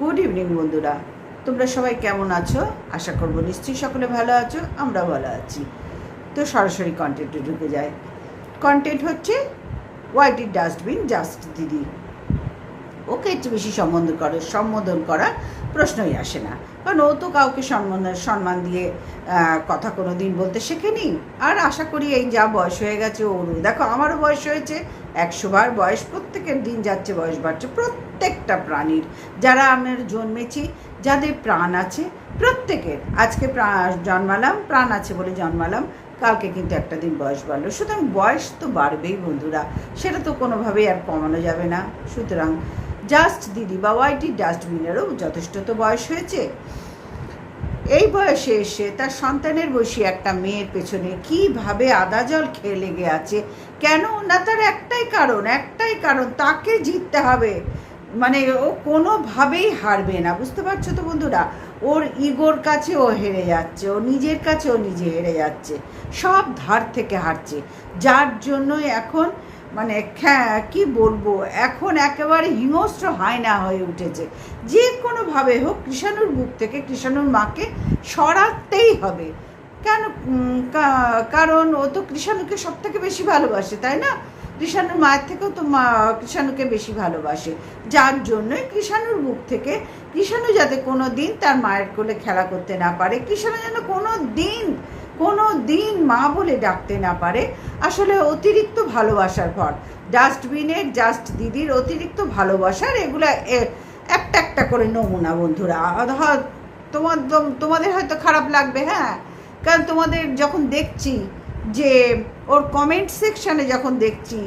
Good evening বন্ধুরা। তোমরা সবাই কেমন আছো? আশা করব নিশ্চয়ই সকলে ভালো আছো আমরা ভালো আছি। তো সরাসরি কন্টেন্টে ঢুকে যায় কন্টেন্ট হচ্ছে হোয়াইটির ডাস্টবিন জাস্ট দিদি ওকে, একটু বেশি সম্বোধন করে, সম্বোধন করা প্রশ্নই আসে না। কারণ ও তো কাউকে সম্মান সম্মান দিয়ে কথা কোনো দিন বলতে শেখেনি। আর আশা করি এই যা বয়স হয়ে গেছে ওরও দেখো, আমারও বয়স হয়েছে একশো বার বয়স, প্রত্যেকের দিন যাচ্ছে, বয়স বাড়ছে, প্রত্যেকটা প্রাণীর। যারা আমরা জন্মেছি, যাদের প্রাণ আছে, প্রত্যেকের। আজকে জন্মালাম, প্রাণ আছে বলে জন্মালাম, কালকে কিন্তু একটা দিন বয়স বাড়লো। সুতরাং বয়স তো বাড়বেই বন্ধুরা, সেটা তো কোনোভাবেই আর কমানো যাবে না। সুতরাং জাস্ট দিদি বা ওয়াইটি ডাস্টবিনেরও যথেষ্ট তো বয়স হয়েছে। এই বয়সে এসে তার সন্তানের বয়সী একটা মেয়ের পেছনে কীভাবে আদা জল খেয়ে লেগে আছে কেন? না, তার একটাই কারণ একটাই কারণ, তাকে জিততে হবে। মানে ও কোনোভাবেই হারবে না, বুঝতে পারছ তো বন্ধুরা? ওর ইগোর কাছে ও হেরে যাচ্ছে ও নিজের কাছে ও নিজে হেরে যাচ্ছে, সব ধার থেকে হারছে। যার জন্যই এখন মানে কি বলব, এখন একেবারে হিংস্র হায়না হয়ে উঠেছে। যে কোনোভাবে হোক, কৃষাণুর বুক থেকে কৃষাণুর মাকে সরাতেই হবে। কেন কারণ ও তো কৃষাণুকে সব থেকে বেশি ভালোবাসে, তাই না? কৃষাণুর মায়ের থেকেও তো মা কৃষাণুকে বেশি ভালোবাসে। যার জন্যই কৃষাণুর মুখ থেকে কৃষাণু যাতে কোনো দিন তার মায়ের কোলে খেলা করতে না পারে, কৃষাণু যেন কোনো দিন কোনো দিন মা বলে ডাকতে না পারে, আসলে অতিরিক্ত ভালোবাসার ভর ডাস্টবিনের জাস্ট দিদির অতিরিক্ত ভালোবাসার এগুলো একটা একটা করে নমুনা, বন্ধুরা। তোমার তোমাদের হয়তো খারাপ লাগবে হ্যাঁ? কারণ তোমাদের যখন দেখছি যে ওর কমেন্ট সেকশানে যখন দেখছি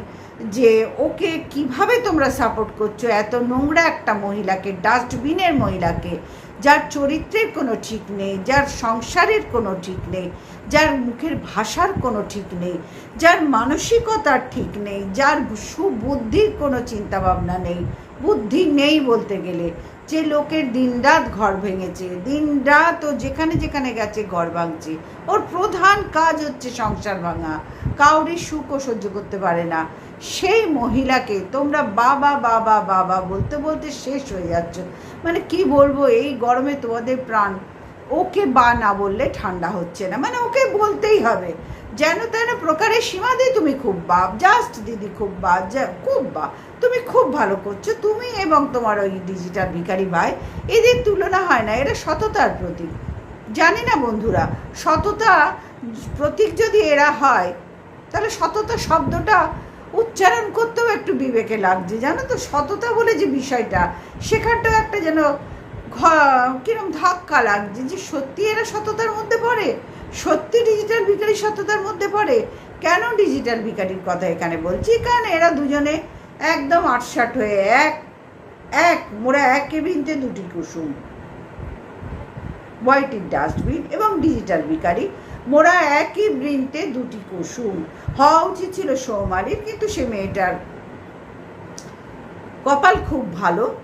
যে ওকে কীভাবে তোমরা সাপোর্ট করছ, এত নোংরা একটা মহিলাকে ডাস্টবিনের মহিলাকে, যার চরিত্রের কোনো ঠিক নেই, যার সংসারের কোনো ঠিক নেই, যার মুখের ভাষার কোনো ঠিক নেই, যার মানসিকতার ঠিক নেই, যার সুবুদ্ধির কোনো চিন্তাভাবনা নেই, বুদ্ধি নেই বলতে গেলে যে লোকের দিনরাত ঘর ভেঙেছে, দিনরাত ও যেখানে যেখানে গেছে ঘর ভাঙছে। ওর প্রধান কাজ হচ্ছে সংসার ভাঙা। কাউরি সুখও সহ্য করতে পারে না। সেই মহিলাকে তোমরা বাবা বাবা বাবা বলতে বলতে শেষ হয়ে যাচ্ছ। মানে কি বলব, এই গরমে তোমাদের প্রাণ। ওকে বা না বললে ঠান্ডা হচ্ছে না। মানে ওকে বলতেই হবে। যেন তেন প্রকারের সীমাদি তুমি খুব বাপ। জাস্ট দিদি খুব বা যা- খুব বা তুমি খুব ভালো করছ। তুমি এবং তোমার ওই ডিজিটাল ভিখারি ভাই, এদের তুলনা হয় না, এরা সততার প্রতীক। জানি না বন্ধুরা, সততা প্রতীক যদি এরা হয়, তাহলে সততা শব্দটা উচ্চারণ করতেও একটু বিবেকে লাগছে। জানো তো, সততা বলে যে বিষয়টা সেখানটাও একটা যেন কিরম ধাক্কা লাগছে যে সত্যি এরা সততার মধ্যে পড়ে? সত্যি ডিজিটাল ভিকারি সততার মধ্যে পড়ে? কেন ডিজিটাল ভিকারির কথা এখানে বলছি? কারণ এরা দুজনে একদম আটসাট হয়ে এক এক, মোরা এক কেবিনতে দুটি কুসুম। হোয়াইটের ডাস্টবিন এবং ডিজিটাল ভিখারি, মোরা একই বৃন্তে দুটি কুসুম। হওয়া উচিত ছিল সৌমালির, কিন্তু সে মেয়েটার কপাল খুব ভালো।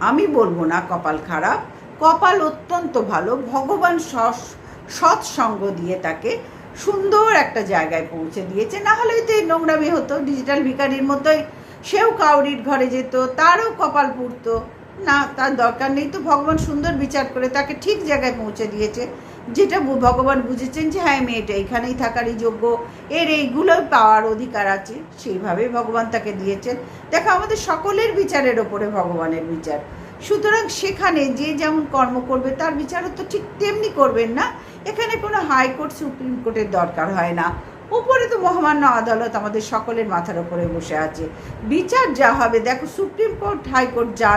আমি বলব না কপাল খারাপ, কপাল অত্যন্ত ভালো। ভগবান সৎ- সৎসঙ্গ দিয়ে তাকে সুন্দর একটা জায়গায় পৌঁছে দিয়েছে। না হলে তো নোংরামি হতো ডিজিটাল ভিকারির মতোই সেও কাউরির ঘরে যেত, তারও কপাল পুড়তো। না, তার দরকার নেই তো ভগবান সুন্দর বিচার করে তাকে ঠিক জায়গায় পৌঁছে দিয়েছে। যেটা ভগবান বুঝেছেন যে হ্যাঁ মেয়েটা এখানেই থাকারই যোগ্য। এর এইগুলোই পাওয়ার অধিকার আছে। সেইভাবেই ভগবান তাকে দিয়েছেন। দেখো, আমাদের সকলের বিচারের ওপরে ভগবানের বিচার। সুতরাং সেখানে যে যেমন কর্ম করবে, তার বিচারও তো ঠিক তেমনি করবেন না। এখানে কোনো হাইকোর্ট, সুপ্রিম কোর্টের দরকার হয় না। উপরে তো মহামান্য আদালত আমাদের সকলের মাথার ওপরে বসে আছে। বিচার যা হবে, দেখো সুপ্রিম কোর্ট, হাইকোর্ট যা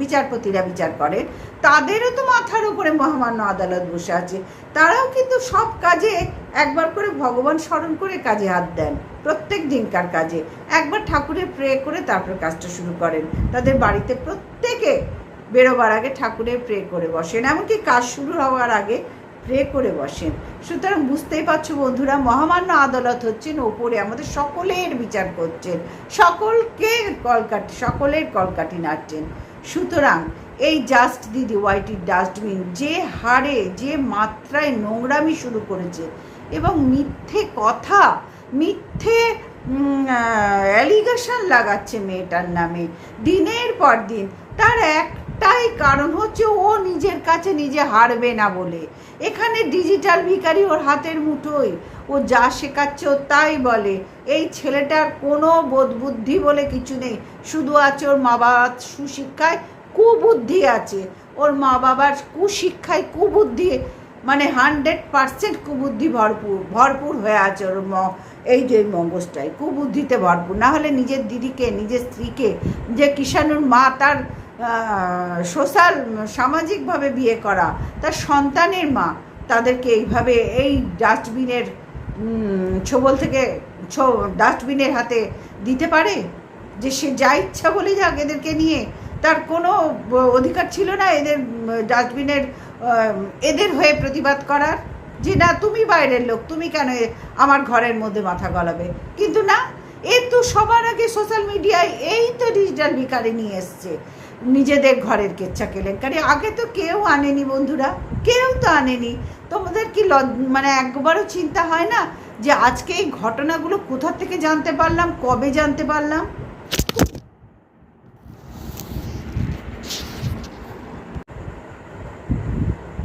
বিচারপতিরা বিচার করেন তাদেরও তো মাথার উপরে মহামান্য আদালত বসে আছে। তারাও কিন্তু সব কাজে একবার করে ভগবান স্মরণ করে কাজে হাত দেন, প্রত্যেক দিনকার কাজে। একবার ঠাকুরের প্রে করে তারপর কাজটা শুরু করেন। তাদের বাড়িতে প্রত্যেকে বেরোবার আগে ঠাকুরের প্রে করে বসেন। এমনকি কাজ শুরু হওয়ার আগে প্রে করে বসেন। সুতরাং বুঝতেই পারছ বন্ধুরা, মহামান্য আদালত হচ্ছেন ওপরে আমাদের সকলের বিচার করছেন। সকলকে কলকাটি, সকলের কলকাটি নাড়ছেন। সুতরাং এই জাস্ট দিদি ওয়াইটির ডাস্টবিন যে হারে, যে মাত্রায় নোংরামি শুরু করেছে এবং মিথ্যে কথা, মিথ্যে অ্যালিগেশন লাগাচ্ছে মেয়েটার নামে, দিনের পর দিন, তার একটাই কারণ হচ্ছে ও নিজের কাছে নিজে হারবে না বলে। এখানে ডিজিটাল ভিখারি ওর হাতের মুঠোয়। ও যা শেখাচ্ছে তাই বলে। এই ছেলেটার কোনো বোধ বুদ্ধি বলে কিছু নেই। শুধু আছে ওর মা বাবার সুশিক্ষায় কুবুদ্ধি আছে। ওর মা বাবার কুশিক্ষায় কুবুদ্ধি মানে হান্ড্রেড পার্সেন্ট কুবুদ্ধি ভরপুর ভরপুর হয়ে আছে ওর ম, এই যে মগজটায় কুবুদ্ধিতে ভরপুর। না হলে নিজের দিদিকে, নিজের স্ত্রীকে, যে কিষাণুর মা তার সোশ্যাল, সামাজিকভাবে বিয়ে করা তার সন্তানের মা তাদেরকে এইভাবে এই ডাস্টবিনের ছোবল থেকে ডাস্টবিনের হাতে দিতে পারে? যে সে যা ইচ্ছা বলে যাক এদেরকে নিয়ে, তার কোনো অধিকার ছিল না এদের ডাস্টবিনের এদের হয়ে প্রতিবাদ করার? যে না, তুমি বাইরের লোক, তুমি কেন আমার ঘরের মধ্যে মাথা গলাবে? কিন্তু না, এ তো সবার আগে সোশ্যাল মিডিয়ায় এই তো ডিজিটাল ভিকারি নিয়ে এসছে। নিজেদের ঘরের কেচ্ছা কেলেঙ্কারি। আগে তো কেউ আনেনি বন্ধুরা, কেউ তো আনেনি। তোমাদের কি মানে একবারও চিন্তা হয় না যে আজকে এই ঘটনাগুলো কোথা থেকে জানতে পারলাম, কবে জানতে পারলাম?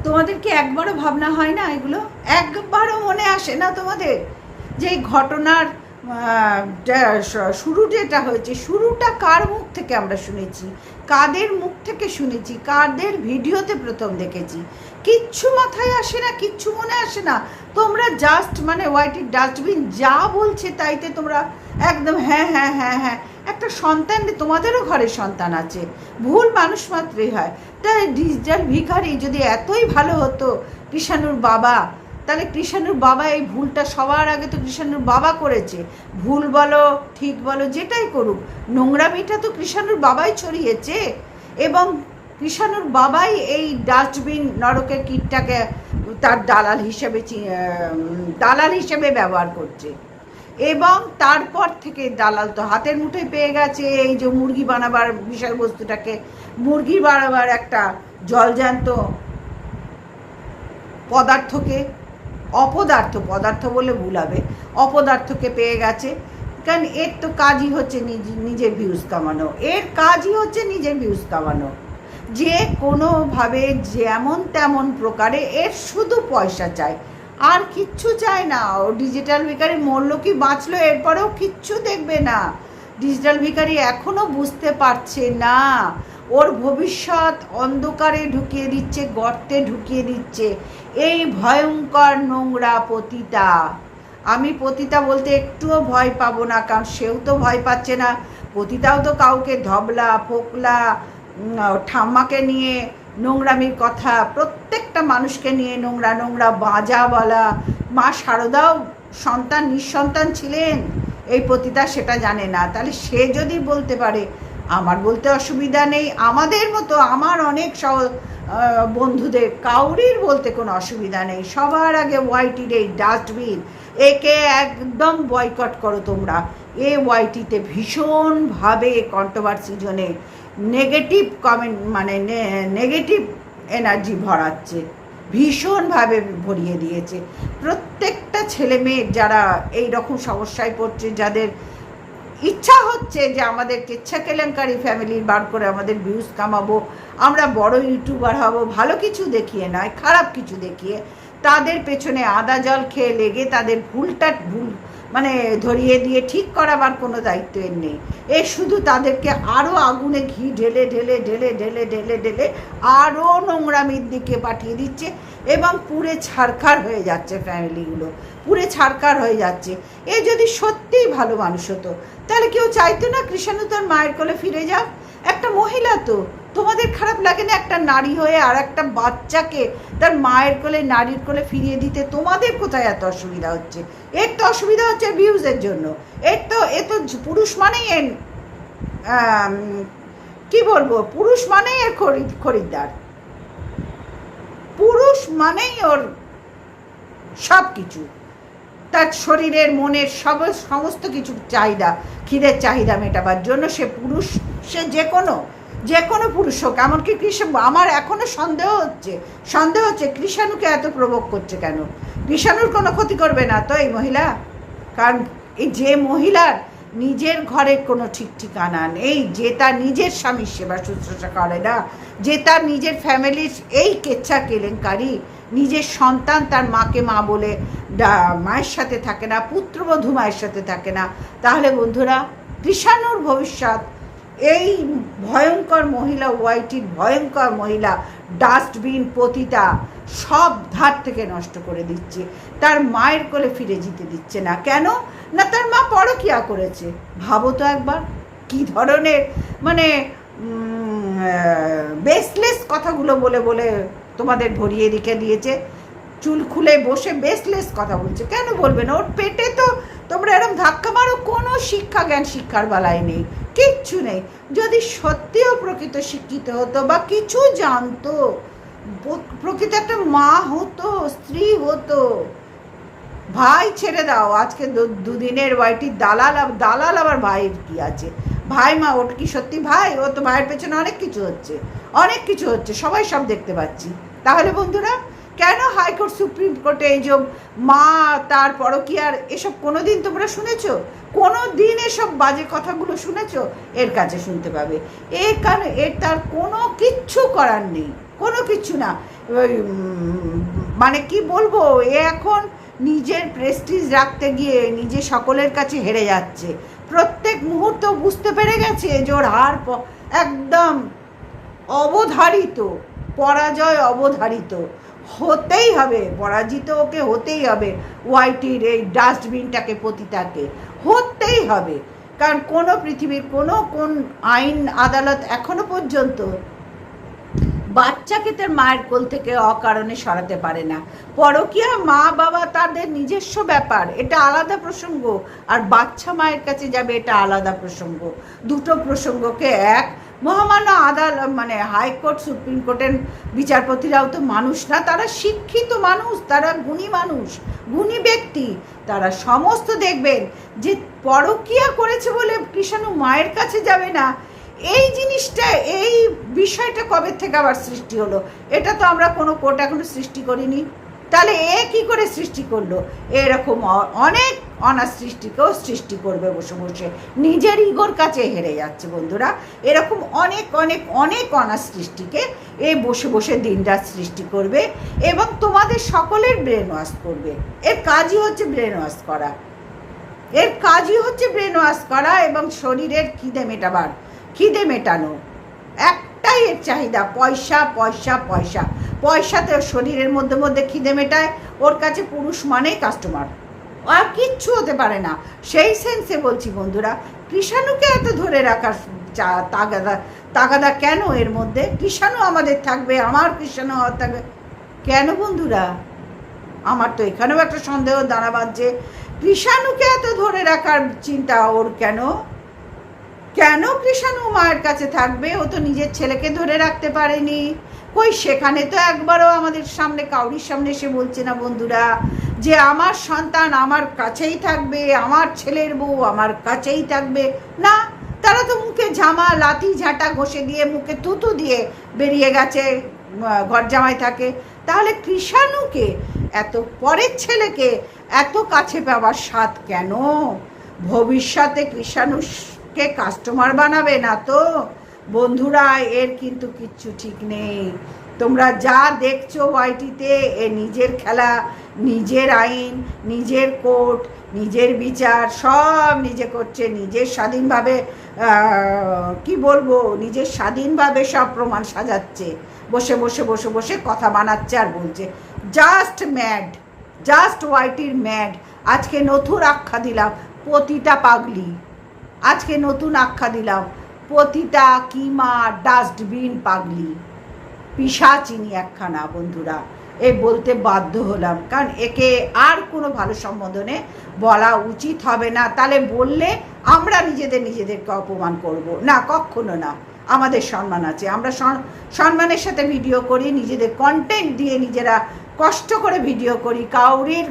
তোমাদের কি একবারও ভাবনা হয় না এগুলো? একবারও মনে আসে না তোমাদের যে এই ঘটনার শুরু যেটা হয়েছে, শুরুটা কার মুখ থেকে আমরা শুনেছি? কাদের মুখ থেকে শুনেছি? কাদের ভিডিওতে প্রথম দেখেছি? কিচ্ছু মাথায় আসে না, কিচ্ছু মনে আসে না। তোমরা জাস্ট মানে হোয়াইটের ডাস্টবিন যা বলছে তাইতে তোমরা একদম হ্যাঁ হ্যাঁ হ্যাঁ হ্যাঁ। একটা সন্তান, তোমাদেরও ঘরে সন্তান আছে। ভুল মানুষ মাত্রই হয়। তাই ডিজিটাল ভিখারি যদি এতই ভালো হতো, কৃষাণুর বাবা তাহলে কৃষাণুর বাবা এই ভুলটা সবার আগে তো কৃষাণুর বাবা করেছে। ভুল বলো, ঠিক বলো, যেটাই করুক, নোংরামিটা তো কৃষাণুর বাবাই ছড়িয়েছে। এবং কৃষাণুর বাবাই এই ডাস্টবিন নরকের কীটটাকে তার দালাল হিসেবে দালাল হিসেবে ব্যবহার করছে। এবং তারপর থেকে দালাল তো হাতের মুঠোয় পেয়ে গেছে, এই যে মুরগি বানাবার বিষয়বস্তুটাকে। মুরগি বানাবার একটা জলজান্ত পদার্থকে অপদার্থ, পদার্থ বলে ভুলাবে, অপদার্থকে পেয়ে গেছে। কারণ এর তো কাজই হচ্ছে নিজ- নিজের ভিউজ কামানো। এর কাজই হচ্ছে নিজের ভিউজ কামানো। যে কোনোভাবে যেমন তেমন প্রকারে এর শুধু পয়সা চায়। আর কিচ্ছু চায় না। ও ডিজিটাল ভিখারি মরলো কি বাঁচলো এরপরেও কিচ্ছু দেখবে না। ডিজিটাল ভিখারি এখনও বুঝতে পারছে না। ওর ভবিষ্যৎ অন্ধকারে ঢুকিয়ে দিচ্ছে, গর্তে ঢুকিয়ে দিচ্ছে। এই ভয়ঙ্কর নোংরা পতিতা। আমি পতিতা বলতে একটুও ভয় পাবো না, কারণ সেও তো ভয় পাচ্ছে না। পতিতাও তো কাউকে ধবলা, ফোকলা ঠাম্মাকে নিয়ে নোংরামির কথা, প্রত্যেকটা মানুষকে নিয়ে নোংরা নোংরা বাজা বলা। মা শারদাও সন্তান, নিঃসন্তান ছিলেন। এই পতিতা সেটা জানে না। তাহলে সে যদি বলতে পারে আমার বলতে অসুবিধা নেই। আমাদের মতো, আমার অনেক সহ বন্ধুদের কাউরির বলতে কোনো অসুবিধা নেই। সবার আগে ওয়াইটির এই ডাস্টবিন, একে একদম বয়কট করো তোমরা। এ ওয়াইটিতে ভীষণভাবে কন্ট্রোভার্সি জোনে নেগেটিভ কমেন্ট মানে নেগেটিভ এনার্জি ভরাচ্ছে। ভীষণভাবে ভরিয়ে দিয়েছে। প্রত্যেকটা ছেলে মেয়ে যারা এই রকম সমস্যায় পড়ছে, যাদের ইচ্ছা হচ্ছে যে আমাদের কেচ্ছা কেলেঙ্কারি ফ্যামিলির বার করে আমাদের ভিউজ কামাবো, আমরা বড় ইউটিউবার হব, ভালো কিছু দেখিয়ে নয়, খারাপ কিছু দেখিয়ে তাদের পেছনে আদা জল খেয়ে লেগে তাদের ভুলটা ভুল মানে ধরিয়ে দিয়ে ঠিক করাবার কোনো দায়িত্ব এর নেই। এ শুধু তাদেরকে আরও আগুনে ঘি ঢেলে ঢেলে ঢেলে ঢেলে ঢেলে ঢেলে আরও নোংরামির দিকে পাঠিয়ে দিচ্ছে। এবং পুরে ছারখার হয়ে যাচ্ছে ফ্যামিলিগুলো পুরে ছারখার হয়ে যাচ্ছে। এ যদি সত্যিই ভালো মানুষ হতো, তাহলে কেউ চাইতো না কৃষাণু তার মায়ের কোলে ফিরে যাক। একটা মহিলা তো, তোমাদের খারাপ লাগে না একটা নারী হয়ে আর একটা বাচ্চাকে তার মায়ের কোলে, নারীর কোলে ফিরিয়ে দিতে? তোমাদের কোথায় এত অসুবিধা হচ্ছে? এর তো অসুবিধা হচ্ছে ভিউজের জন্য। এর তো, এ তো পুরুষ মানেই এর কি বলব? পুরুষ মানেই এর খরিদ খরিদ্দার। পুরুষ মানেই ওর সব কিছু তার শরীরের, মনের সব, সমস্ত কিছু চাহিদা খিদের চাহিদা মেটাবার জন্য সে পুরুষ, সে যে কোনো যে কোনো পুরুষ হোক, এমনকি কৃষণ, আমার এখনও সন্দেহ হচ্ছে সন্দেহ হচ্ছে কৃষাণুকে এত প্রভোগ করছে কেন? কৃষাণুর কোনো ক্ষতি করবে না তো এই মহিলা? কারণ এই যে মহিলার নিজের ঘরের কোনো ঠিক ঠিকানা নেই, যে তার নিজের স্বামীর সেবা শুশ্রূষা করে না, যে তার নিজের ফ্যামিলির এই কেচ্ছা কেলেঙ্কারি, নিজের সন্তান তার মাকে মা বলে মায়ের সাথে থাকে না, পুত্রবধূ মায়ের সাথে থাকে না, তাহলে বন্ধুরা কৃষাণুর ভবিষ্যৎ, এই ভয়ঙ্কর মহিলা, ওয়াইটির ভয়ঙ্কর মহিলা ডাস্টবিন পতিতা সব ধার থেকে নষ্ট করে দিচ্ছে। তার মায়ের কোলে ফিরে যেতে দিচ্ছে না। কেন? না, তার মা পরকিয়া করেছে। ভাবো তো একবার, কি ধরনের মানে বেসলেস কথাগুলো বলে বলে তোমাদের ভরিয়ে রেখে দিয়েছে। চুল খুলে বসে বেসলেস কথা বলছে। কেন বলবে না? ওর পেটে তো তোমরা এরকম ধাক্কা মারো, কোনো শিক্ষা জ্ঞান শিক্ষার বেলায় নেই, কিচ্ছু নেই। যদি সত্যিও প্রকৃত শিক্ষিত হতো বা কিছু জানতো প্রকৃত একটা মা হতো, স্ত্রী হতো, ভাই ছেড়ে দাও, আজকে দুদিনের ওয়াইটির দালাল দালাল আবার ভাইয়ের কি আছে? ভাই মা ওর কি সত্যি ভাই? ও তো ভাইয়ের পেছনে অনেক কিছু হচ্ছে, অনেক কিছু হচ্ছে, সবাই সব দেখতে পাচ্ছি। তাহলে বন্ধুরা কেন হাইকোর্ট সুপ্রিম কোর্টে এই যে মা, তার পরকিয়ার এসব কোনো দিন তোমরা শুনেছো? কোনো দিন এসব বাজে কথাগুলো শুনেছো? এর কাছে শুনতে পাবে। এর কারণে এর তার কোনো কিচ্ছু করার নেই। কোনো কিচ্ছু না। মানে কি বলব? এ এখন নিজের প্রেস্টিজ রাখতে গিয়ে নিজে সকলের কাছে হেরে যাচ্ছে। প্রত্যেক মুহূর্ত বুঝতে পেরে গেছে ওর হার একদম অবধারিত, পরাজয় অবধারিত। হতেই হবে, পরাজিত ওকে হতেই হবে। ওয়াইটির এই ডাস্টবিনটাকে, পতিতাকে হতেই হবে। কারণ কোনো পৃথিবীর কোনো কোন আইন, আদালত এখনও পর্যন্ত বাচ্চাকে তার মায়ের কোল থেকে অকারণে সরাতে পারে না। পরকীয়া মা বাবা তাদের নিজস্ব ব্যাপার, এটা আলাদা প্রসঙ্গ। আর বাচ্চা মায়ের কাছে যাবে, এটা আলাদা প্রসঙ্গ। দুটো প্রসঙ্গকে এক মহামান্য আদালত মানে হাইকোর্ট, সুপ্রিম কোর্টের বিচারপতিরাও তো মানুষ না, তারা শিক্ষিত মানুষ, তারা গুণী মানুষ, গুণী ব্যক্তি, তারা সমস্ত দেখবেন যে পরকীয়া করেছে বলে কৃষাণু মায়ের কাছে যাবে না। এই জিনিসটা, এই বিষয়টা কবে থেকে আবার সৃষ্টি হলো? এটা তো আমরা কোনো কোর্ট এখনও সৃষ্টি করিনি। তাহলে এ কি করে সৃষ্টি করল? এরকম অনেক অনার সৃষ্টিকেও সৃষ্টি করবে বসে বসে। নিজের ইগোর কাছে হেরে যাচ্ছে বন্ধুরা। এরকম অনেক অনেক অনেক অনার সৃষ্টিকে এ বসে বসে দিনরাত সৃষ্টি করবে এবং তোমাদের সকলের ব্রেন ওয়াশ করবে। এর কাজই হচ্ছে ব্রেন ওয়াশ করা। এর কাজই হচ্ছে ব্রেন ওয়াশ করা এবং শরীরের খিদে মেটাবার, খিদে মেটানো। একটাই এর চাহিদা, পয়সা পয়সা পয়সা। পয়সাতে শরীরের মধ্যে মধ্যে খিদে মেটায়, ওর কাছে পুরুষ মানেই কাস্টমার আর কিচ্ছু হতে পারে না। সেই সেন্সে বলছি বন্ধুরা, কৃষাণুকে এত ধরে রাখার তাগাদা তাগাদা কেন এর মধ্যে? কৃষাণু আমাদের থাকবে, আমার কৃষাণু থাকবে। কেন বন্ধুরা? আমার তো এখানেও একটা সন্দেহ দাঁড়া বাজছে কৃষাণুকে এত ধরে রাখার চিন্তা ওর কেন? কেন কৃষাণু মায়ের কাছে থাকবে? ও তো নিজের ছেলেকে ধরে রাখতে পারেনি। কই সেখানে তো একবারও আমাদের সামনে, কাউরির সামনে এসে বলছে না বন্ধুরা। যে আমার সন্তান আমার কাছেই থাকবে, আমার ছেলের বউ আমার কাছেই থাকবে। না, তারা তো মুখে ঝামা, লাথি, ঝাঁটা ঘষে দিয়ে, মুখে তুতু দিয়ে বেরিয়ে গেছে ঘর জামাই থাকে। তাহলে কৃষাণুকে, এত পরের ছেলেকে এত কাছে পাওয়ার স্বাদ কেন? ভবিষ্যতে কৃষাণুকে কাস্টমার বানাবে না তো। বন্ধুরা, এর কিন্তু কিচ্ছু ঠিক নেই। তোমরা যা দেখছ ওয়াইটিতে, এ নিজের খেলা, নিজের আইন, নিজের কোর্ট, নিজের বিচার, সব নিজে করছে। নিজের স্বাধীনভাবে কি বলব, নিজের স্বাধীনভাবে সব প্রমাণ সাজাচ্ছে। বসে বসে বসে বসে কথা বানাচ্ছে আর বলছে, জাস্ট ম্যাড, জাস্ট ওয়াইটির ম্যাড। আজকে নতুন আখ্যা দিলাম পতিতা পাগলি। আজকে নতুন আখ্যা দিলাম পতিতা কিমা, ডাস্টবিন, পাগলি, পিসাচিনি একখানা বন্ধুরা। এ বলতে বাধ্য হলাম, কারণ একে আর কোনো ভালো সম্বোধনে বলা উচিত হবে না। তাহলে বললে আমরা নিজেদের নিজেদেরকে অপমান করব। না, কখনো না। আমাদের সম্মান আছে। আমরা সম্মানের সাথে ভিডিও করি, নিজেদের কন্টেন্ট দিয়ে নিজেরা কষ্ট করে ভিডিও করি, কাউরির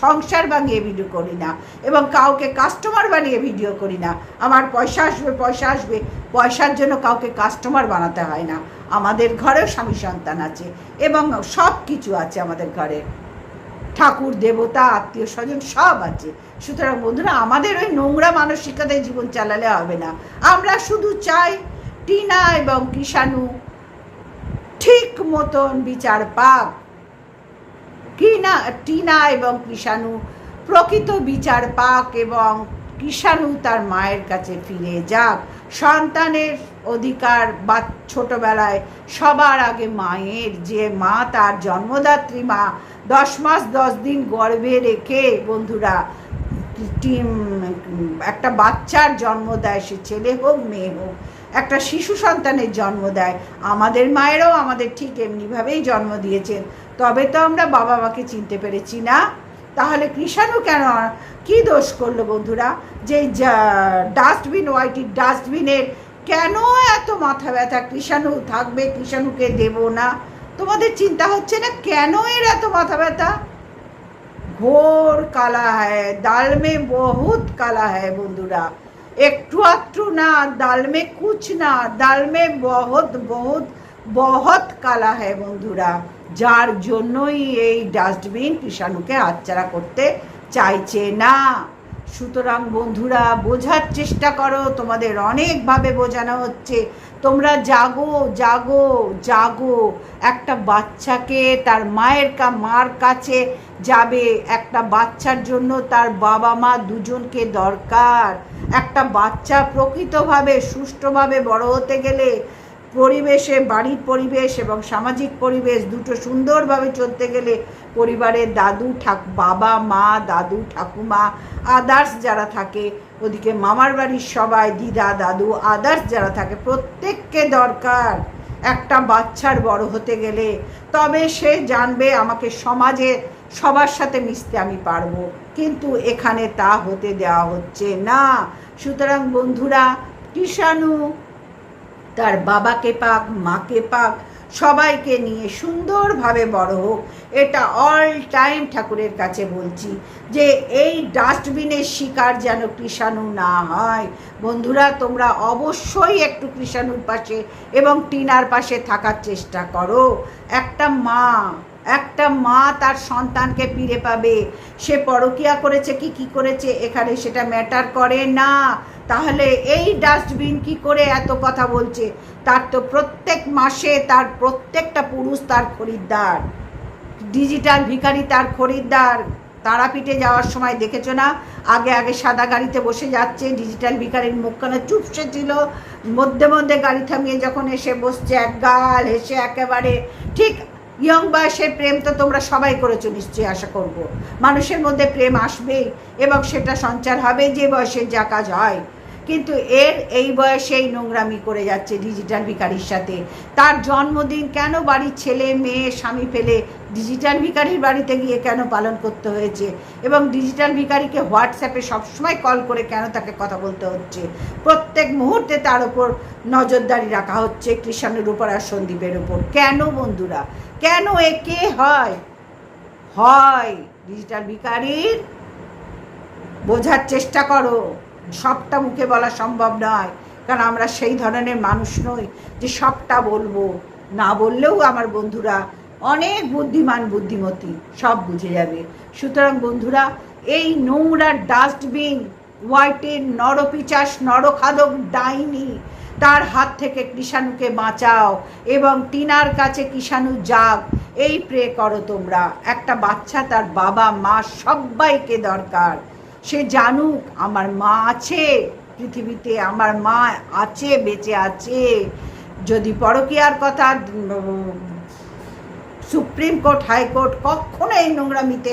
সংসার বানিয়ে ভিডিও করি না এবং কাউকে কাস্টমার বানিয়ে ভিডিও করি না। আমার পয়সা আসবে পয়সা আসবে, পয়সার জন্য কাউকে কাস্টমার বানাতে হয় না। আমাদের ঘরেও স্বামী সন্তান আছে এবং সব কিছু আছে আমাদের ঘরে। ঠাকুর, দেবতা, আত্মীয় স্বজন সব আছে। সুতরাং বন্ধুরা, আমাদের ওই নোংরা মানসিকতায় জীবন চালালে হবে না। আমরা শুধু চাই টিনা এবং কিষাণু ঠিক মতন বিচার পাক। কিনা টিনা এবং কৃষাণু প্রকৃত বিচার পাক এবং কৃষাণু তার মায়ের কাছে ফিরে যাক। সন্তানের অধিকার বা ছোটবেলায় সবার আগে মায়ের, যে মা তার জন্মদাত্রী মা, দশ মাস দশ দিন গর্ভে রেখে বন্ধুরা একটা বাচ্চার জন্ম দেয়, সে ছেলে হোক, মেয়ে হোক একটা শিশু সন্তানের জন্ম দেয়। আমাদের মায়েরাও আমাদের ঠিক এমনিভাবেই জন্ম দিয়েছেন। তবে তো আমরা বাবা মাকে চিনতে পেরেছি না। তাহলে কৃষাণু কেন কি দোষ করল বন্ধুরা? যে ডাস্টবিন ওয়াইটির ডাস্টবিনের কেন এত মাথা ব্যথা? কৃষাণু থাকবে, কৃষাণুকে দেব না। তোমাদের চিন্তা হচ্ছে না কেন এর এত মাথা ব্যথা? ঘোর কালা হ্যায় দাল মে বহুত কালা হ্যায় বন্ধুরা। একটু আধটু না, দাল মে কুছ না, দাল মে বহুত বহুত বহুত কালা হ্যায় বন্ধুরা। যার জন্যই এই ডাস্টবিন কৃষাণুকে হাতছাড়া করতে চাইছে না। সুতরাং বন্ধুরা, বোঝার চেষ্টা করো, তোমাদের অনেকভাবে বোঝানো হচ্ছে। তোমরা জাগো জাগো জাগো। একটা বাচ্চাকে তার মায়ের কা, মার কাছে যাবে। একটা বাচ্চার জন্য তার বাবা মা দুজনকে দরকার। একটা বাচ্চা প্রকৃতভাবে, সুষ্ঠুভাবে বড় হতে গেলে পরিবেশে, বাড়ির পরিবেশ এবং সামাজিক পরিবেশ দুটো সুন্দরভাবে চলতে গেলে পরিবারের দাদু ঠাক, বাবা, মা, দাদু ঠাকুমা আদার্স যারা থাকে, ওদিকে মামার বাড়ির সবাই, দিদা, দাদু আদার্স যারা থাকে, প্রত্যেককে দরকার একটা বাচ্চার বড় হতে গেলে। তবে সে জানবে আমাকে সমাজে সবার সাথে মিশতে আমি পারব। কিন্তু এখানে তা হতে দেওয়া হচ্ছে না। সুতরাং বন্ধুরা, কৃষাণু তার বাবাকে পাক, মাকে পাক, সবাইকে নিয়ে সুন্দরভাবে বড় হোক। এটা অল টাইম ঠাকুরের কাছে বলছি যে এই ডাস্টবিনের শিকার যেন কৃষাণু না হয়। বন্ধুরা, তোমরা অবশ্যই একটু কৃষাণুর পাশে এবং টিনার পাশে থাকার চেষ্টা করো। একটা মা একটা মা তার সন্তানকে ফিরে পাবে। সে পরকিয়া করেছে কি কি করেছে? এখানে সেটা ম্যাটার করে না। তাহলে এই ডাস্টবিন কি করে এত কথা বলছে? তার তো প্রত্যেক মাসে তার প্রত্যেকটা পুরুষ তার খরিদ্দার। ডিজিটাল ভিখারি তার খরিদ্দার। তারাপীঠে যাওয়ার সময় দেখেছ না? আগে আগে সাদা গাড়িতে বসে যাচ্ছে। ডিজিটাল ভিখারির মুখখানে চুপসে ছিল। মধ্যে মধ্যে গাড়ি থামিয়ে যখন এসে বসছে, এক গাল হেসে একেবারে ঠিক ইয়ং বয়সের প্রেম তো তোমরা সবাই করেছ নিশ্চয়ই আশা করব। মানুষের মধ্যে প্রেম আসবেই এবং সেটা সঞ্চার হবে যে বয়সে যা কাজ হয়। কিন্তু এর এই বয়সেই নোংরামি করে যাচ্ছে ডিজিটাল ভিকারির সাথে। তার জন্মদিন কেন বাড়ির ছেলে, মেয়ে, স্বামী ফেলে ডিজিটাল ভিকারির বাড়িতে গিয়ে কেন পালন করতে হয়েছে? এবং ডিজিটাল ভিকারিকে হোয়াটসঅ্যাপে সবসময় কল করে কেন তাকে কথা বলতে হচ্ছে? প্রত্যেক মুহূর্তে তার ওপর নজরদারি রাখা হচ্ছে কৃষাণের উপর আর সন্দীপের উপর। কেন বন্ধুরা? কেন এ কে হয়? হয় ডিজিটাল ভিকারির বোঝার চেষ্টা করো। সবটা মুখে বলা সম্ভব নয়, কারণ আমরা সেই ধরনের মানুষ নই যে সবটা বলব। না বললেও আমার বন্ধুরা অনেক বুদ্ধিমান, বুদ্ধিমতী, সব বুঝে যাবে। সুতরাং বন্ধুরা, এই নোংরা ডাস্টবিন, হোয়াইটের নরপিচাস, নরখাদক ডাইনি তার হাত থেকে কৃষাণুকে বাঁচাও এবং টিনার কাছে কৃষাণু যাক এই প্রে করো তোমরা। একটা বাচ্চা তার বাবা, মা সবাইকে দরকার। সে জানুক, আমার মা আছে, পৃথিবীতে আমার মা আছে, বেঁচে আছে। যদি পরকীয়ার কথা সুপ্রিম কোর্ট হাইকোর্ট কখনো এই নোংরামিতে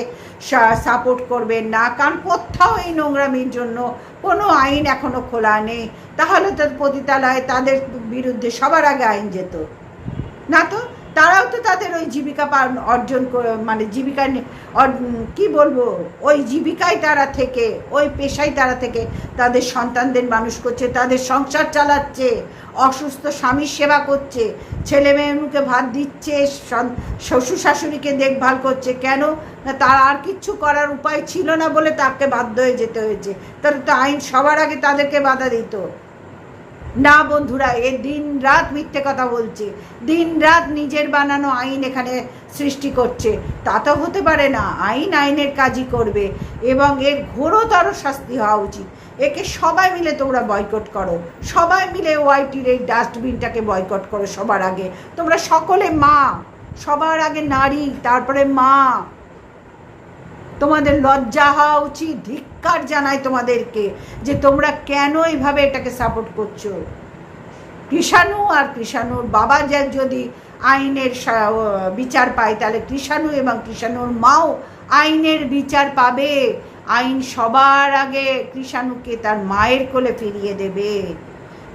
সাপোর্ট করবেন না। কারণ কোথাও এই নোংরামির জন্য কোনো আইন এখনও খোলা নেই। তাহলে তো পতিতালয়ে তাদের বিরুদ্ধে সবার আগে আইন যেত। না তো? তারাও তো তাদের ওই জীবিকা অর্জন মানে জীবিকা কি বলব? ওই জীবিকায় তারা থেকে, ওই পেশায় তারা থেকে তাদের সন্তানদের মানুষ করছে, তাদের সংসার চালাচ্ছে, অসুস্থ স্বামীর সেবা করছে, ছেলে মেয়েকে ভাত দিচ্ছে শ্বশুর শাশুড়িকে দেখভাল করছে। কেন? তার আর কিচ্ছু করার উপায় ছিল না বলে তাকে বাধ্য হয়ে যেতে হয়েছে। তাহলে তো আইন সবার আগে তাদেরকে বাধা দিত। না বন্ধুরা, এ দিন রাত মিথ্যে কথা বলছে। দিন রাত নিজের বানানো আইন এখানে সৃষ্টি করছে। তা তো হতে পারে না, আইন আইনের কাজই করবে এবং এর ঘোরতর শাস্তি হওয়া উচিত। একে সবাই মিলে তোমরা বয়কট করো। সবাই মিলে ওয়াইটির এই ডাস্টবিনটাকে বয়কট করো সবার আগে। তোমরা সকলে মা, সবার আগে নারী, তারপরে মা। তোমাদের লজ্জা হওয়া উচিত, ধিক্কার জানাই তোমাদেরকে যে তোমরা কেন এইভাবে এটাকে সাপোর্ট করছ। কৃষাণু আর কৃষাণুর বাবা যা যদি আইনের বিচার পায়, তাহলে কৃষাণু এবং কৃষাণুর মাও আইনের বিচার পাবে। আইন সবার আগে কৃষাণুকে তার মায়ের কোলে ফিরিয়ে দেবে।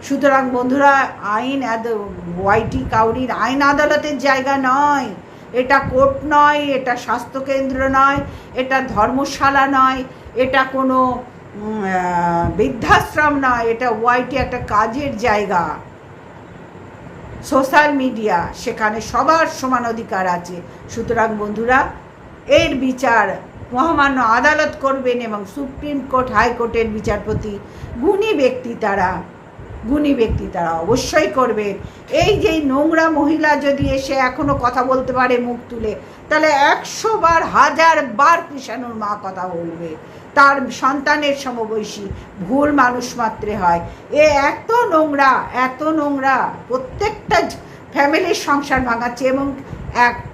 সুতরাং বন্ধুরা, আইন এত, ওয়াইটি কাউরির আইন আদালতের জায়গা নয়। এটা কোর্ট নয়, এটা স্বাস্থ্যকেন্দ্র নয়, এটা ধর্মশালা নয়, এটা কোনো বৃদ্ধাশ্রম নয়, এটা ওয়াইটি একটা কাজের জায়গা। সোশ্যাল মিডিয়া, সেখানে সবার সমান অধিকার আছে। সুতরাং বন্ধুরা, এর বিচার মহামান্য আদালত করবেন এবং সুপ্রিম কোর্ট হাইকোর্টের বিচারপতি গুণী ব্যক্তি তারা। গুণী ব্যক্তি তারা অবশ্যই করবেন এই যে নোংরা মহিলা যদি এসে এখনও কথা বলতে পারে মুখ তুলে, তাহলে একশো বার, হাজার বার কৃষাণুর মা কথা বলবে। তার সন্তানের সমবয়সী ভুল মানুষ মাত্রে হয়। এ এত নোংরা এত নোংরা, প্রত্যেকটা ফ্যামিলির সংসার ভাঙাচ্ছে এবং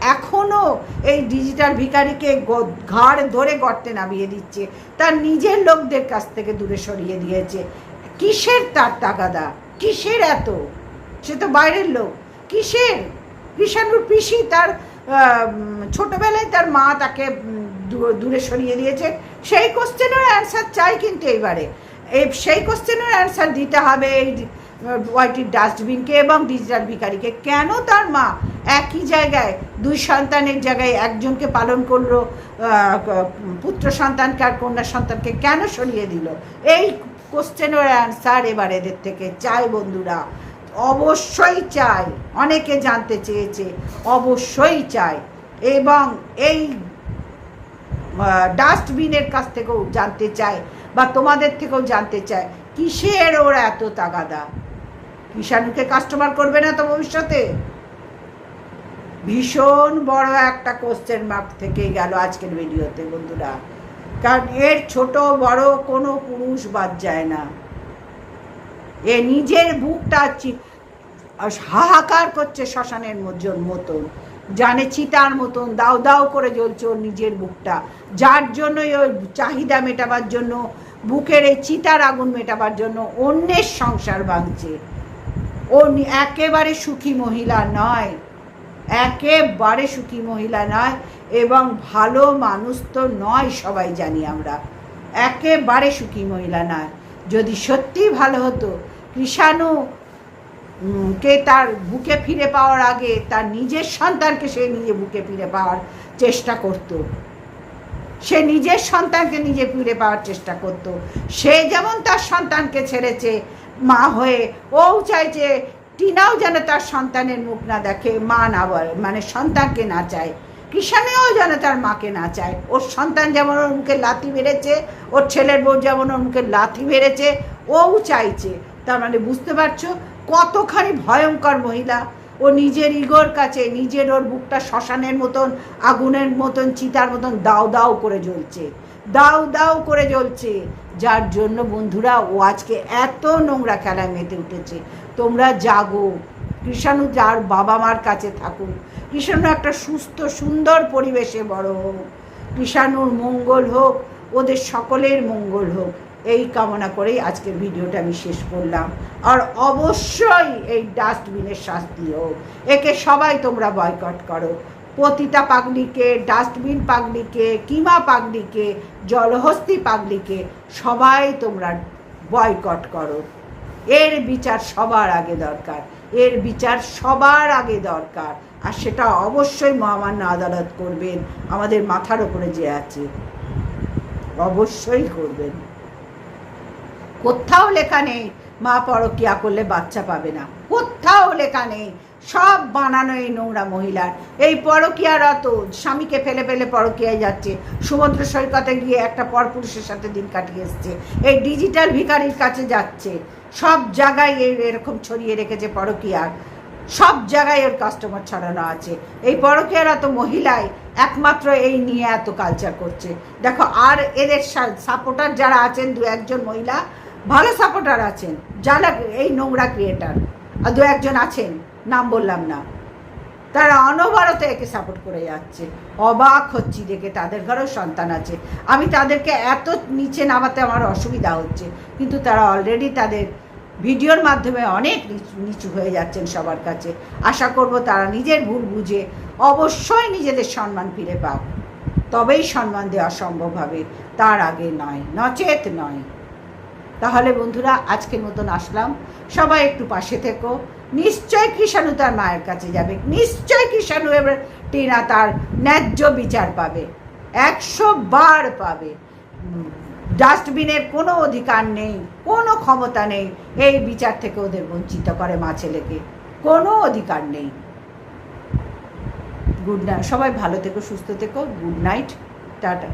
এখনও এই ডিজিটাল ভিখারিকে গ- ঘাড় ধরে গর্তে নামিয়ে দিচ্ছে। তার নিজের লোকদের কাছ থেকে দূরে সরিয়ে দিয়েছে। কিসের তার তাগাদা? কিসের এত? সে তো বাইরের লোক। কিসের? কৃষাণুর পিসি তার ছোটবেলায় তার মা তাকে দূরে সরিয়ে দিয়েছে। সেই কোশ্চেনের অ্যান্সার চাই কিন্তু এইবারে এই সেই কোশ্চেনের অ্যান্সার দিতে হবে এই ওয়াইটির ডাস্টবিনকে এবং ডিজিটাল ভিখারিকে। কেন তার মা একই জায়গায়, দুই সন্তানের জায়গায় একজনকে পালন করল পুত্র সন্তানকে আর কন্যা সন্তানকে কেন সরিয়ে দিল? এই কোশ্চেনের অ্যান্সার এবার এদের থেকে। চাই বন্ধুরা, অবশ্যই চাই। অনেকে জানতে চেয়েছে, অবশ্যই চাই। এবং এই ডাস্টবিনের কাছ থেকেও জানতে চাই বা তোমাদের থেকেও জানতে চাই, কিসের ওরা এত তাগাদা? কিষাণুকে কাস্টমার করবে না তো ভবিষ্যতে? ভীষণ বড় একটা কোশ্চেন মার্ক থেকেই গেল আজকের ভিডিওতে বন্ধুরা। কারণ এর ছোট বড় কোনো পুরুষ বাদ যায় না। এ নিজের বুকটা হাহাকার করছে শ্মশানের মতন। জানে চিতার মতন, দাও দাও করে জ্বলছে ওর নিজের বুকটা। যার জন্যই ওর চাহিদা মেটাবার জন্য, বুকের এই চিতার আগুন মেটাবার জন্য অন্যের সংসার ভাঙছে। ও একেবারে সুখী মহিলা নয়। একেবারে সুখী মহিলা নয়। এবং ভালো মানুষ তো নয় সবাই জানি আমরা। একেবারে সুখী মহিলা নয়। যদি সত্যিই ভালো হতো, কৃষাণু কে তার বুকে ফিরে পাওয়ার আগে, তার নিজের সন্তানকে সে নিজে বুকে ফিরে পাওয়ার চেষ্টা করত। সে নিজের সন্তানকে নিজে ফিরে পাওয়ার চেষ্টা করত। সে যেমন তার সন্তানকে ছেড়েছে, মা হয়ে, ও চাইছে, টিনাও যেন তার সন্তানের মুখ না দেখে, মা না বলে মানে সন্তানকে না চায়। কৃষাণেও যেন তার মাকে না চায়। ওর সন্তান যেমন ওর মুখে লাথি মেরেছে, ওর ছেলের বউ যেমন ওর মুখে লাথি মেরেছে, ওও চাইছে। তার মানে বুঝতে পারছ? কতখানি ভয়ঙ্কর মহিলা। ও নিজের ইগোর কাছে, নিজের ওর বুকটা শ্মশানের মতন, আগুনের মতন, চিতার মতন দাও দাও করে জ্বলছে। দাও দাও করে জ্বলছে। যার জন্য বন্ধুরা, ও আজকে এত নোংরা খেলায় মেতে উঠেছে। তোমরা জাগো। কৃষাণু যার বাবা মার কাছে থাকুক। কৃষাণু একটা সুস্থ, সুন্দর পরিবেশে বড় হোক। কৃষাণুর মঙ্গল হোক, ওদের সকলের মঙ্গল হোক। এই কামনা করেই আজকের ভিডিওটা আমি শেষ করলাম। আর অবশ্যই এই ডাস্টবিনের শাস্তি হোক। একে সবাই তোমরা বয়কট করো। পতিতা পাগলিকে, ডাস্টবিন পাগলিকে, কিমা পাগলিকে, জলহস্তি পাগলিকে সবাই তোমরা বয়কট করো। এর বিচার সবার আগে দরকার। এর বিচার সবার আগে দরকার। আর সেটা অবশ্যই মহামান্য আদালত করবেন। আমাদের মাথার ওপরে যে আছে, অবশ্যই করবেন। কোথাও লেখা নেই, মা পরকিয়া করলে বাচ্চা পাবে না। কোথাও লেখা নেই, সব বানানো এই নোংরা মহিলার। এই পরকীয়ারত স্বামীকে ফেলে ফেলে পরকীয়ায় যাচ্ছে। সমুদ্র সৈকতে গিয়ে একটা পরপুরুষের সাথে দিন কাটিয়ে এসছে। এই ডিজিটাল ভিখারির কাছে যাচ্ছে। সব জায়গায় এরকম ছড়িয়ে রেখেছে পরকীয়ার। সব জায়গায় ওর কাস্টমার ছড়ানো আছে। এই পরকীয়ারত মহিলাই, একমাত্র এই নিয়ে এত কালচার করছে। দেখো, আর এদের সাপোর্টার যারা আছেন, দু একজন মহিলা, ভালো সাপোর্টার আছেন। যারা এই নোংরা ক্রিয়েটার আর দু একজন আছেন, নাম বললাম না। তারা অনবরত একে সাপোর্ট করে যাচ্ছে। অবাক হচ্ছি দেখে তাদের ঘরেও সন্তান আছে। আমি তাদেরকে এত নিচে নামাতে আমার অসুবিধা হচ্ছে। কিন্তু তারা অলরেডি তাদের ভিডিওর মাধ্যমে অনেক নিচু- হয়ে যাচ্ছেন সবার কাছে। আশা করব তারা নিজের ভুল বুঝে অবশ্যই নিজেদের সম্মান ফিরে পাক। তবেই সম্মান দেওয়া সম্ভব হবে, তার আগে নয়, নচেত নয়। তাহলে বন্ধুরা, আজকের মতন আসলাম। সবাই একটু পাশে থেকো। নিশ্চয় কৃষাণু তার মায়ের কাছে যাবে। নিশ্চয় কৃষাণু এবার টিনা তার ন্যায্য বিচার পাবে। একশো বার পাবে। ডাস্টবিনের কোনো অধিকার নেই, কোনো ক্ষমতা নেই, এই বিচার থেকে ওদের বঞ্চিত করে মা ছেলেকে। কোনো অধিকার নেই। গুড নাইট, সবাই ভালো থেকো, সুস্থ থেকো, গুড নাইট, টাটা।